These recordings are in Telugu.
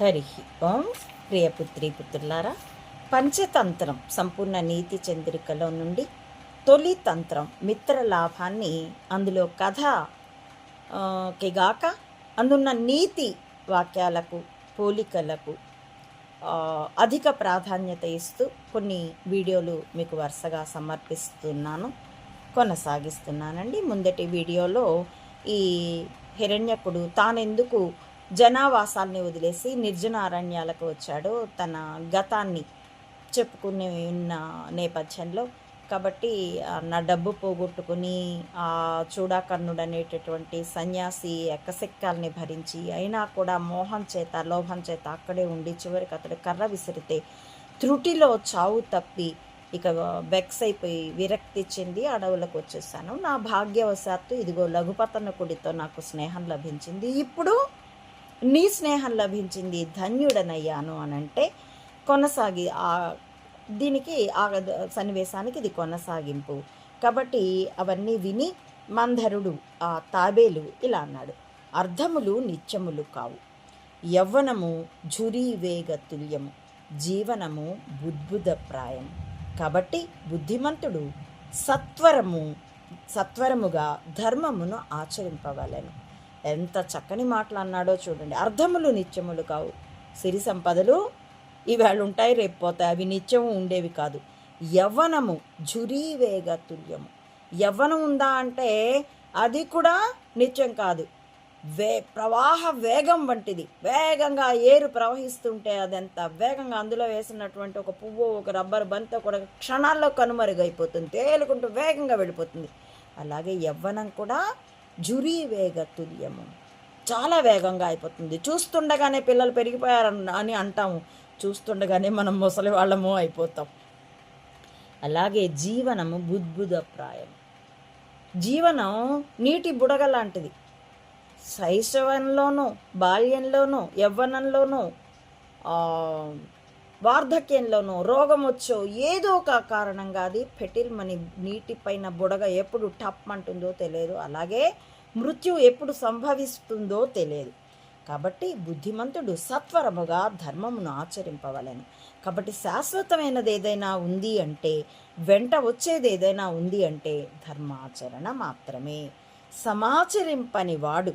హరి ఓం ప్రియపుత్రి పుత్రులారా పంచతంత్రం సంపూర్ణ నీతి చంద్రికలో నుండి తొలి తంత్రం మిత్ర లాభాన్ని అందులో కథ గాక అందున్న నీతి వాక్యాలకు పోలికలకు అధిక ప్రాధాన్యత ఇస్తూ కొన్ని వీడియోలు మీకు వరుసగా సమర్పిస్తున్నాను కొనసాగిస్తున్నానండి. ముందటి వీడియోలో ఈ హిరణ్యకుడు తానెందుకు జనావాసాల్ని వదిలేసి నిర్జన అరణ్యాలకు వచ్చాడు. తన గతాన్ని చెప్పుకునే ఉన్న నేపథ్యంలో కాబట్టి నా డబ్బు పోగొట్టుకుని ఆ చూడాకర్ణుడు అనేటటువంటి సన్యాసి ఎక్కసెక్కాలని భరించి అయినా కూడా మోహం చేత లోభం చేత అక్కడే ఉండి చివరికి అతడు కర్ర విసిరితే త్రుటిలో చావు తప్పి ఇక బెక్స్ అయిపోయి విరక్తి చెంది అడవులకు వచ్చేసాను. నా భాగ్యవశాత్తు ఇదిగో లఘుపతనకుడితో నాకు స్నేహం లభించింది. ఇప్పుడు నీ స్నేహం లభించింది ధన్యుడనయ్యాను అని అంటే కొనసాగి ఆ దీనికి ఆ సన్నివేశానికి ఇది కొనసాగింపు. కాబట్టి అవన్నీ విని మంధరుడు ఆ తాబేలు ఇలా అన్నాడు. అర్ధములు నిత్యములు కావు. యవ్వనము ఝురీ వేగ తుల్యము జీవనము బుద్బుదప్రాయం కాబట్టి బుద్ధిమంతుడు సత్వరము సత్వరముగా ధర్మమును ఆచరింపవలను. ఎంత చక్కని మాటలు అన్నాడో చూడండి. అర్ధములు నిత్యములు కావు. సిరి సంపదలు ఇవాళ ఉంటాయి రేపు పోతాయి. అవి నిత్యము ఉండేవి కాదు. యవ్వనము ఝురీ వేగ తుల్యము. యవ్వనం ఉందా అంటే అది కూడా నిత్యం కాదు. వే ప్రవాహ వేగం వంటిది. వేగంగా ఏరు ప్రవహిస్తుంటే అదెంత వేగంగా అందులో వేసినటువంటి ఒక పువ్వు ఒక రబ్బర్ బంత కూడా క్షణాల్లో కనుమరుగైపోతుంది. తేలుకుంటూ వేగంగా వెళ్ళిపోతుంది. అలాగే యవ్వనం కూడా జురీ వేగ తుల్యము చాలా వేగంగా అయిపోతుంది. చూస్తుండగానే పిల్లలు పెరిగిపోయారు అని అంటాము. చూస్తుండగానే మనం ముసలి వాళ్ళము అయిపోతాం. అలాగే జీవనము బుద్బుదప్రాయం. జీవనం నీటి బుడగ లాంటిది. శైశవంలోనూ బాల్యంలోనూ యవ్వనంలోనూ వార్ధక్యంలోనో రోగం వచ్చో ఏదో ఒక కారణంగా అది ఫెటిల్మని నీటిపైన బుడగ ఎప్పుడు టప్ అంటుందో తెలియదు. అలాగే మృత్యు ఎప్పుడు సంభవిస్తుందో తెలియదు. కాబట్టి బుద్ధిమంతుడు సత్వరముగా ధర్మమును ఆచరింపవలను. కాబట్టి శాశ్వతమైనది ఏదైనా ఉంది అంటే వెంట వచ్చేది ఏదైనా ఉంది అంటే ధర్మాచరణ మాత్రమే. సమాచరింపని వాడు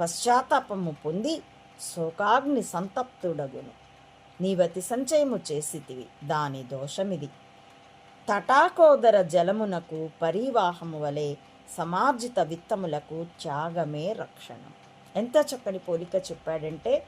పశ్చాత్తాపము పొంది శోకాగ్ని సంతప్తుడగును. నీవతి సంచయము చేసితివి. దాని దోషమిది. తటాకోదర జలమునకు పరివాహము వలె సమార్జిత విత్తములకు త్యాగమే రక్షణ. ఎంత చక్కని పోలిక చెప్పాడంటే